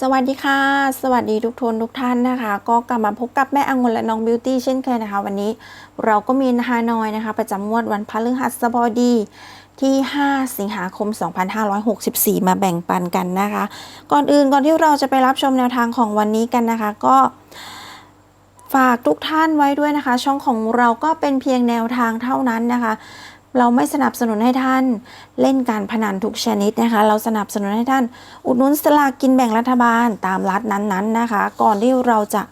สวัสดีค่ะ สวัสดีทุกทนทุกท่านนะคะ ก็กลับมาพบกับแม่องุ่นและน้องบิวตี้เช่นเคยนะคะ วันนี้เราก็มีฮานอยนะคะ ประจำงวดวันพฤหัสบดีที่ 5 สิงหาคม 2564 มาแบ่งปันกันนะคะ ก่อนอื่นก่อนที่เราจะไปรับชมแนวทางของวันนี้กันนะคะ ก็ฝากทุกท่านไว้ด้วยนะคะ ช่องของเราก็เป็นเพียงแนวทางเท่านั้นนะคะ เราไม่สนับสนุนให้ท่านเล่นการพนันทุกชนิดนะคะ เราสนับสนุนให้ท่าน อุดหนุนสลากกินแบ่งรัฐบาลตามรัฐนั้นๆนะคะ ก่อนที่เราจะ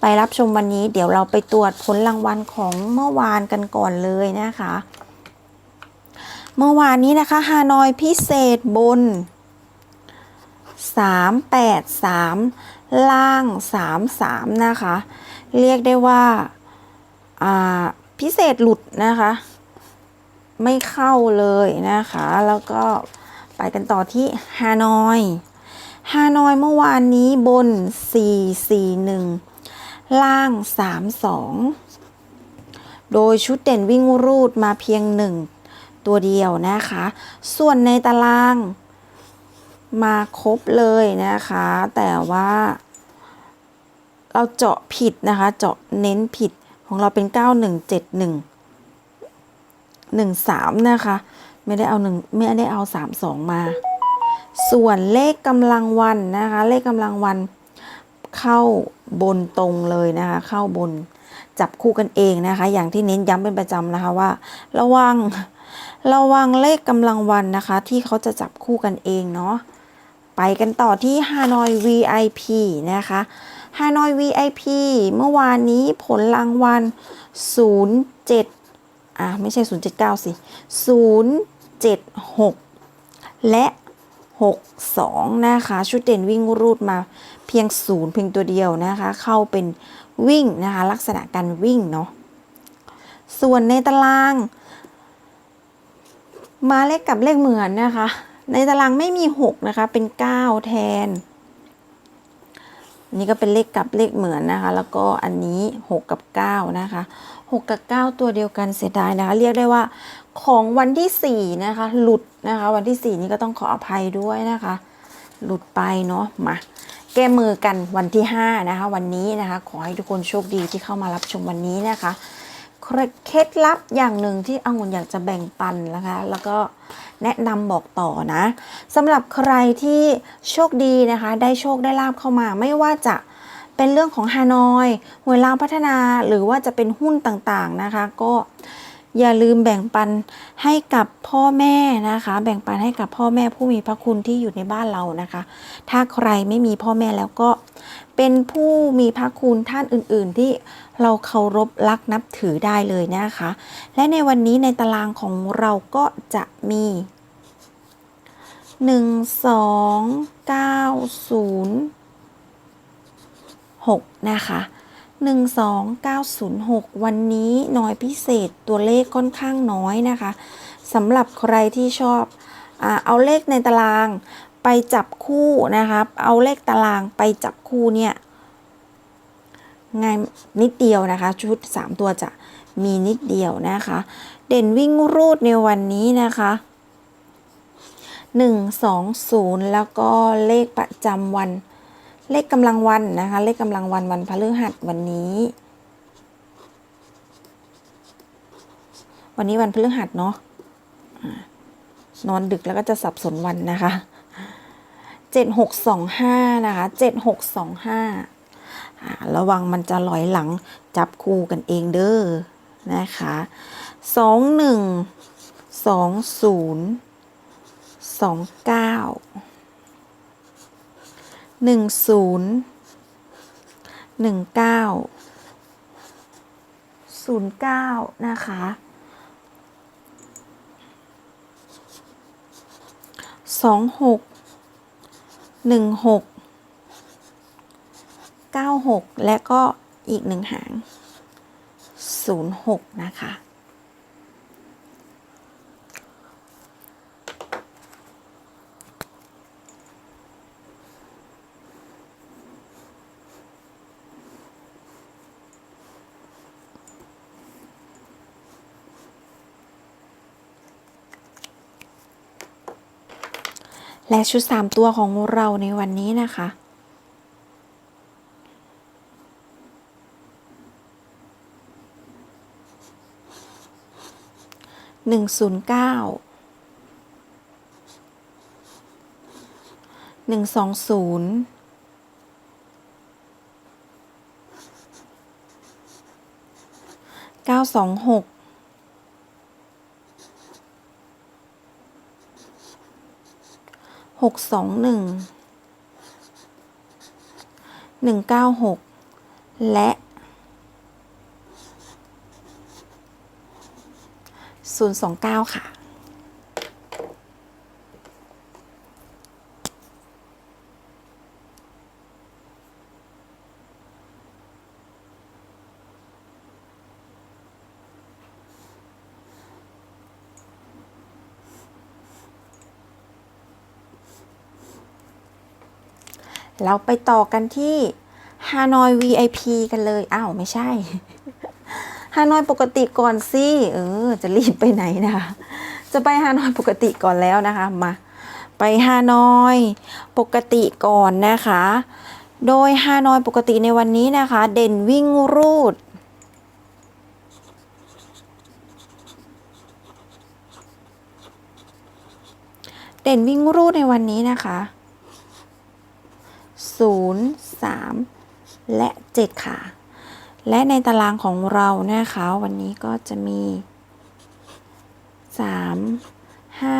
ไปรับชมวันนี้ เดี๋ยวเราไปตรวจผลรางวัลของเมื่อวานกันก่อนเลยนะคะ เมื่อวานนี้นะคะฮานอยพิเศษบน 383 ล่าง 33 นะคะ เรียกได้ว่า พิเศษหลุดนะคะ ไม่เข้าเลยนะคะ แล้วก็ไปกันต่อที่ฮานอยฮานอยเมื่อวานนี้บน 441 ล่าง 32 โดยชุดเด่นวิ่งรูดมาเพียงหนึ่งตัวเดียวนะคะ ส่วนในตารางมาครบเลยนะคะ แต่ว่าเราเจาะผิดนะคะ เจาะเน้นผิดของเราเป็น 9171 หนึ่งสามนะคะ ไม่ได้เอาหนึ่งไม่ได้เอาสามสองมา ส่วนเลขกำลังวันนะคะ เลขกำลังวันเข้าบนตรงเลยนะคะ เข้าบนจับคู่กันเองนะคะ อย่างที่เน้นย้ำเป็นประจำนะคะว่า ระวังระวังเลขกำลังวันนะคะ ที่เขาจะจับคู่กันเองเนาะไปกันต่อที่ฮานอย VIP นะคะฮานอย VIP เมื่อวานนี้ผลรางวัล 07 อะไม่ใช่ 079 สิ 076 และ 62 นะคะ ชุดเด่นวิ่งรูดมาเพียง 0 เพียงตัวเดียวนะคะ เข้าเป็นวิ่งนะคะ ลักษณะการวิ่งเนาะ ส่วนในตาราง มาเลขกับเลขเหมือนนะคะ ในตารางไม่มี 6 นะคะ เป็น 9 แทน นนี้ก็เป็นเลขกับเลขเหมือนนะคะ แล้วก็อันนี้ 6 กับ 9 นะคะ 6 กับ 9 ตัวเดียวกันเสียดายนะคะ เรียกได้ว่าของวันที่ 4 นะคะ หลุดนะคะ วันที่ 4 นี้ก็ต้องขออภัยด้วยนะคะ หลุดไปเนาะมาแก้มือกันวันที่ 5 นะคะ วันนี้นะคะ ขอให้ทุกคนโชคดีที่เข้ามารับชมวันนี้นะคะเคล็ดลับอย่างหนึ่งที่องุ่นอยากจะแบ่งปันนะคะ แล้วก็ แนะนำบอกต่อนะสำหรับใครที่โชคดีนะคะ ได้โชคได้ลาบเข้ามา ไม่ว่าจะเป็นเรื่องของฮานอยหวยลาวพัฒนาหรือว่าจะเป็นหุ้นต่างๆนะคะ ก็อย่าลืมแบ่งปันให้กับพ่อแม่นะคะ แบ่งปันให้กับพ่อแม่ผู้มีพระคุณที่อยู่ในบ้านเรานะคะ ถ้าใครไม่มีพ่อแม่แล้วก็ เป็นผู้มีพระคุณท่านอื่นๆ ที่เราเคารพรักนับถือได้เลยนะคะ และในวันนี้ในตารางของเราก็จะมี1 2 9 0 6นะคะ12906 วันนี้น้อยพิเศษตัวเลขค่อนข้างน้อยนะคะสำหรับใครที่ชอบอเอาเลขในตาราง ไปจับคู่นะคะเอาเลขตารางไปจับคู่เนี่ยง่ายนิดเดียวนะคะ ชุด 3 ตัวจะมีนิดเดียวนะคะ เด่นวิ่งรูดในวันนี้นะคะ 1 2 0 แล้วก็เลขประจำวัน เลขกำลังวันนะคะ เลขกำลังวันวันพฤหัสวันนี้ วันนี้วันพฤหัสเนาะนอนดึกแล้วก็จะสับสนวันนะคะ เจ็ดหกสองห้านะคะเจ็ดหกสองห้าระวังมันจะลอยหลังจับคู่กันเองเด้อนะคะสองหนึ่งสองศูนย์สองเก้าหนึ่งศูนย์หนึ่งเก้าศูนย์เก้านะคะสองหก หนึ่งหกเก้าหกและก็อีกหนึ่งหางศูนย์หกนะคะ และชุด 3 ตัวของเราในวันนี้นะคะ หนึ่งศูนย์เก้า หนึ่งสองศูนย์ เก้าสองหก หกสองหนึ่งหนึ่งเก้าหกและศูนย์สองเก้าค่ะ เราไปต่อกันที่ฮานอย VIP กันเลย อ้าว ไม่ใช่ฮานอยปกติก่อนสิเออ จะรีบไปไหนนะคะจะไปฮานอยปกติก่อนแล้วนะคะมาไปฮานอยปกติก่อนนะคะ โดยฮานอยปกติในวันนี้นะคะ เด่นวิ่งรูด เด่นวิ่งรูดในวันนี้นะคะ 0 3 และ 7 ค่ะ และในตารางของเรานะคะ วันนี้ก็จะมี 3 5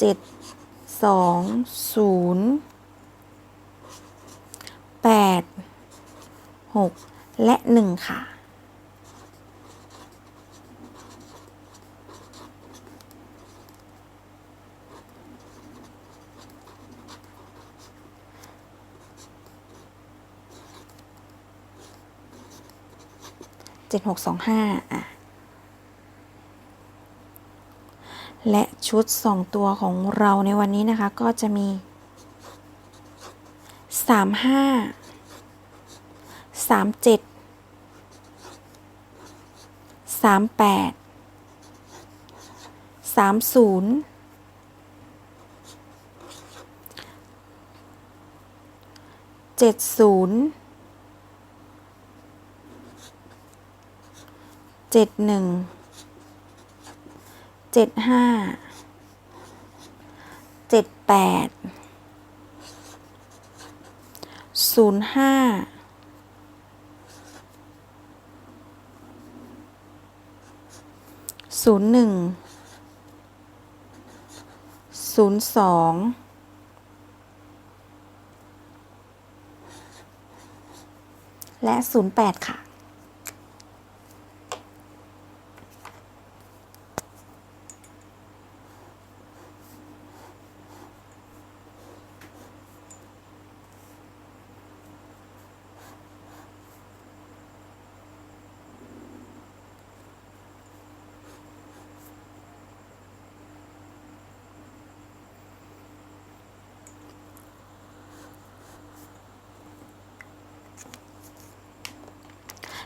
7 2 0 8 6 และ 1 ค่ะ จ็ดหกสองห้าอะและชุด 2 ตัวของเราในวันนี้นะคะ ก็จะมี 35 37 38 30 70 เจ็ดสามแปดสามศูนย์เจ็ดศูนย์เจ็ดหนึ่งเจ็ดห้าเจ็ดแปดศูนย์ห้าศูนย์หนึ่งศูนย์สองและศูนย์แปดค่ะ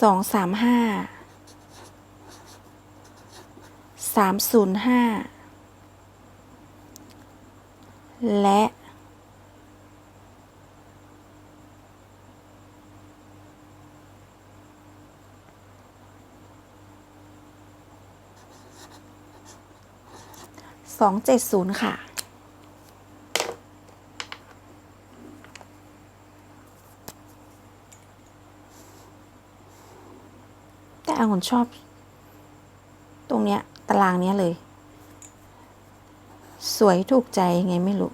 สองสามห้าสามศูนย์ห้าและสองเจ็ดศูนย์ค่ะ แต่องุ่นชอบ ตรงเนี้ยตารางเนี้ยเลย สวยถูกใจยังไงไม่รู้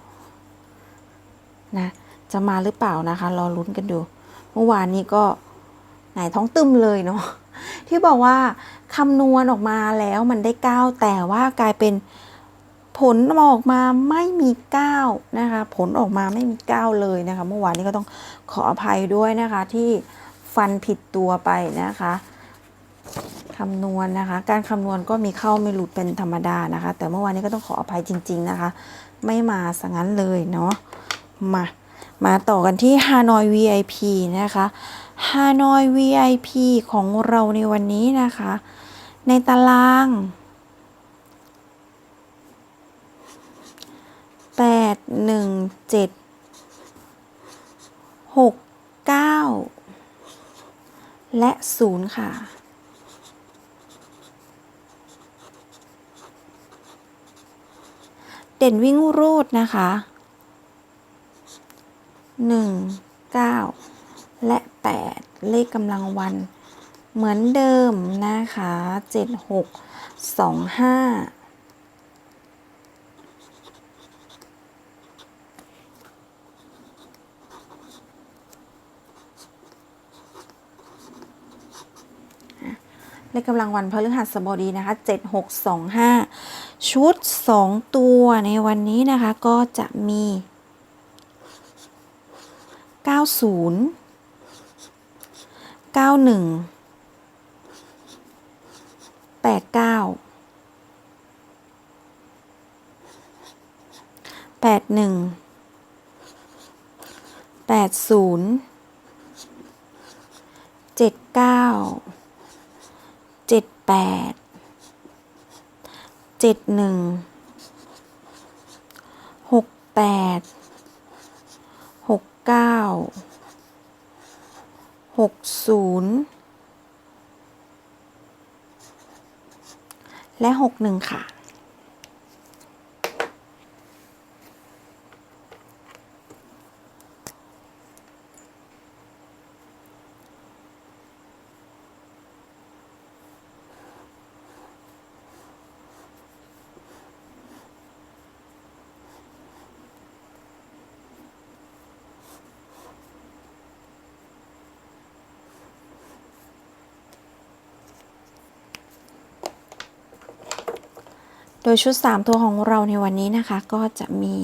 นะจะมาหรือเปล่านะคะ รอลุ้นกันดู เมื่อวานนี้ก็ไหนท้องตึมเลยเนาะที่บอกว่าคำนวณออกมาแล้วมันได้เก้าแต่ว่ากลายเป็นผลออกมาไม่มีเก้านะคะ ผลออกมาไม่มีเก้าเลยนะคะ เมื่อวานนี้ก็ต้องขออภัยด้วยนะคะที่ฟันผิดตัวไปนะคะ คำนวณนะคะ การคำนวณก็มีเข้าไม่หลุดเป็นธรรมดานะคะ แต่เมื่อวานนี้ก็ต้องขออภัยจริง ๆนะคะ ไม่มาสังั้นเลยเนาะมามาต่อกันที่ Hanoi VIP นะคะ Hanoi VIP ของเราในวันนี้นะคะ ในตารางแปดหนึ่งเจ็ดหกเก้าและศูนย์ค่ะ เด่นวิ่งรูดนะคะหนึ่งเก้าและแปดเลขกำลังวัน เหมือนเดิมนะคะเจ็ดหกสองห้าเลขกำลังวันพฤหัสบดีนะคะ 7625 ชุด 2 ตัวในวันนี้นะคะ ก็จะมี 90 91 89 81 80 79เจ็ดแปด เจ็ดหนึ่งหกแปดหกเก้าหกศูนย์และหกหนึ่งค่ะ โดยชุด 3 ตัวของเราในวันนี้นะคะ ก็จะมี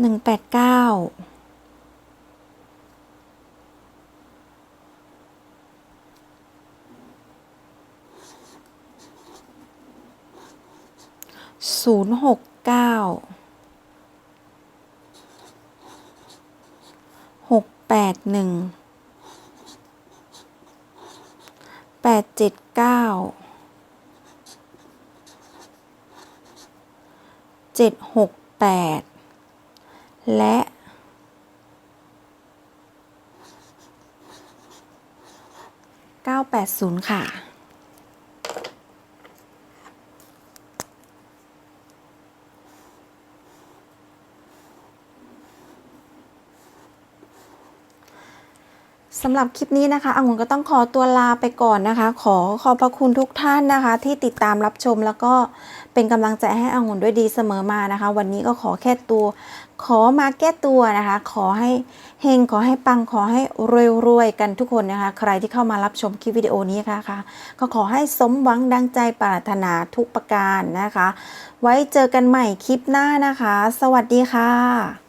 หนึ่งแปดเก้าศูนย์หกเก้าหกแปดหนึ่ง แปดเจ็ดเก้าเจ็ดหกแปดและเก้าแปดศูนย์ค่ะ สำหรับคลิปนี้นะคะองุ่นก็ต้องขอตัวลาไปก่อนนะคะ ขอขอบพระคุณทุกท่านนะคะ ที่ติดตามรับชมแล้วก็เป็นกำลังใจให้องุ่นด้วยดีเสมอมานะคะ วันนี้ก็ขอแค่ตัว ขอมาแก้ตัวนะคะ ขอให้เฮงขอให้ปังขอให้รวยๆกันทุกคนนะคะ ใครที่เข้ามารับชมคลิปวิดีโอนี้นะคะก็ขอให้สมหวังดังใจปรารถนาทุกประการนะคะ ไว้เจอกันใหม่คลิปหน้านะคะ สวัสดีค่ะ